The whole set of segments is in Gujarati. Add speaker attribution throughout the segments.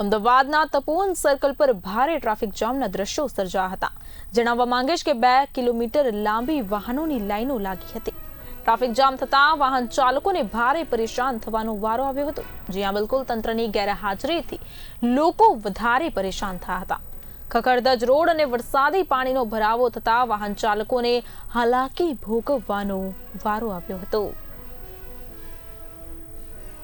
Speaker 1: અમદાવાદના તપોવન સર્કલ પર ભારે ટ્રાફિક જામના દ્રશ્યો સર્જાયા હતા. જણાવવા માંગીશ કે બે કિલોમીટર લાંબી વાહનોની લાઈનો લાગી હતી. ટ્રાફિક જામ થતાં વાહન ચાલકોને ભારે પરેશાન થવાનો વારો આવ્યો હતો જ્યાં બિલકુલ તંત્રની ગેરહાજરીથી લોકો વધારે પરેશાન થયા હતા. ખખડધજ રોડ અને વરસાદી પાણીનો ભરાવો થતા વાહન ચાલકોને હાલાકી ભોગવવાનો વારો આવ્યો હતો.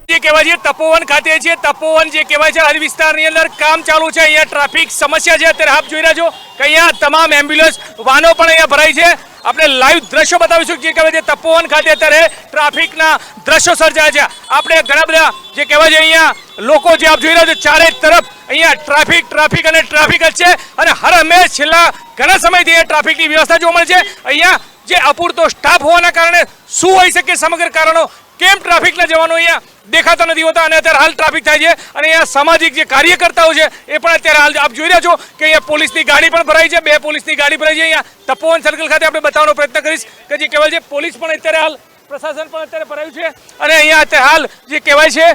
Speaker 2: જે કહેવાય છે તપોવન ખાતે છે. તપોવન જે કહેવાય છે હદ વિસ્તારની અંદર કામ ચાલુ છે. અહીંયા ટ્રાફિક સમસ્યા છે. અત્યારે આપ જોઈ રહ્યા છો કે અહીંયા તમામ એમ્બ્યુલન્સ વાહનો પણ અહીંયા ભરાય છે. આપણે લાઈવ દ્રશ્યો બતાવીશું જે કહેવાય છે તપોવન ખાતે અત્યારે ટ્રાફિકના દ્રશ્યો સર્જાય છે. આપણે ઘણા બધા જે કહેવાય છે અહીંયા લોકો જે આપ જોઈ રહ્યા છો ચારે તરફ અહીંયા ટ્રાફિક ટ્રાફિક અને ટ્રાફિક જ છે. અને હર હંમેશ છેલ્લા ઘણા સમયથી ટ્રાફિકની વ્યવસ્થા જોવા મળે છે. અહીંયા જે અપૂરતો સ્ટાફ હોવાના કારણે શું હોઈ શકે સમગ્ર કારણો કેમ ટ્રાફિકના જવાનો અહીંયા દેખાતા નથી હોતા? અને અત્યારે હાલ ટ્રાફિક થાય છે. અને અહીંયા સામાજિક જે કાર્યકર્તાઓ છે, એ પણ અત્યારે હાલ આપ જોઈ રહ્યા છો કે અહીંયા પોલીસની ગાડી પણ ભરાઈ છે. બે પોલીસની ગાડી ભરાઈ છે. અહીંયા તપોવન સર્કલ ખાતે આપણે બતાવવાનો પ્રયત્ન કરીશ કે જે કહેવાય છે, પોલીસ પણ અત્યારે હાલ, પ્રશાસન પણ અત્યારે ભરાયું છે. અને અહીંયા અત્યારે હાલ જે કહેવાય છે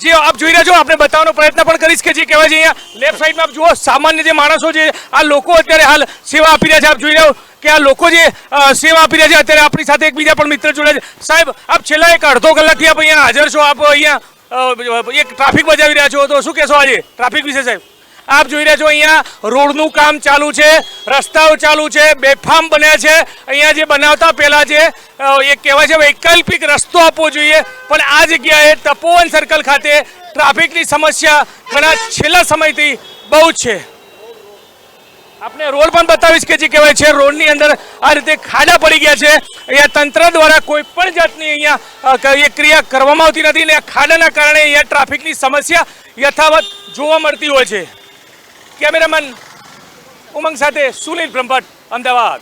Speaker 2: જે આપ જોઈ રહ્યા છો, આપણે બતાવવાનો પ્રયત્ન પણ કરીશ કે જે કહેવાય છે, અહીંયા લેફ્ટ સાઈડમાં આપ જુઓ, સામાન્ય જે માણસો છે, આ લોકો અત્યારે હાલ સેવા આપી રહ્યા છે. આપ જોઈ રહ્યા કે આ લોકો જે સેવા આપી રહ્યા છે, અત્યારે આપણી સાથે એક બીજા પણ મિત્ર જોડે છે. સાહેબ, આપ છેલ્લા એક અડધો કલાકથી આપ અહીંયા હાજર છો. આપ અહીંયા એક ટ્રાફિક બજાવી રહ્યા છો. તો શું કહેશો આજે ટ્રાફિક વિશે સાહેબ? આપ જોઈ રહ્યા છો અહીંયા રોડનું કામ ચાલુ છે, રસ્તાઓ ચાલુ છે, બેફામ બન્યા છે. અહીંયા જે બનાવતા પહેલાં જે એ કહેવાય છે, વૈકલ્પિક રસ્તો આપવો જોઈએ. પણ આ જગ્યાએ તપોવન સર્કલ ખાતે ટ્રાફિકની સમસ્યા ઘણા છેલ્લા સમયથી બહુ છે. આપણે રોડ પણ બતાવીશ કે જે કહેવાય છે રોડની અંદર આ રીતે ખાડા પડી ગયા છે. અહીંયા તંત્ર દ્વારા કોઈ પણ જાતની અહીંયા એ ક્રિયા કરવામાં આવતી નથી ને ખાડાના કારણે અહીંયા ટ્રાફિકની સમસ્યા યથાવત જોવા મળતી હોય છે. કેમેરામેન ઉમંગ સાથે સુનિલ બ્રહ્મભટ્ટ, અમદાવાદ.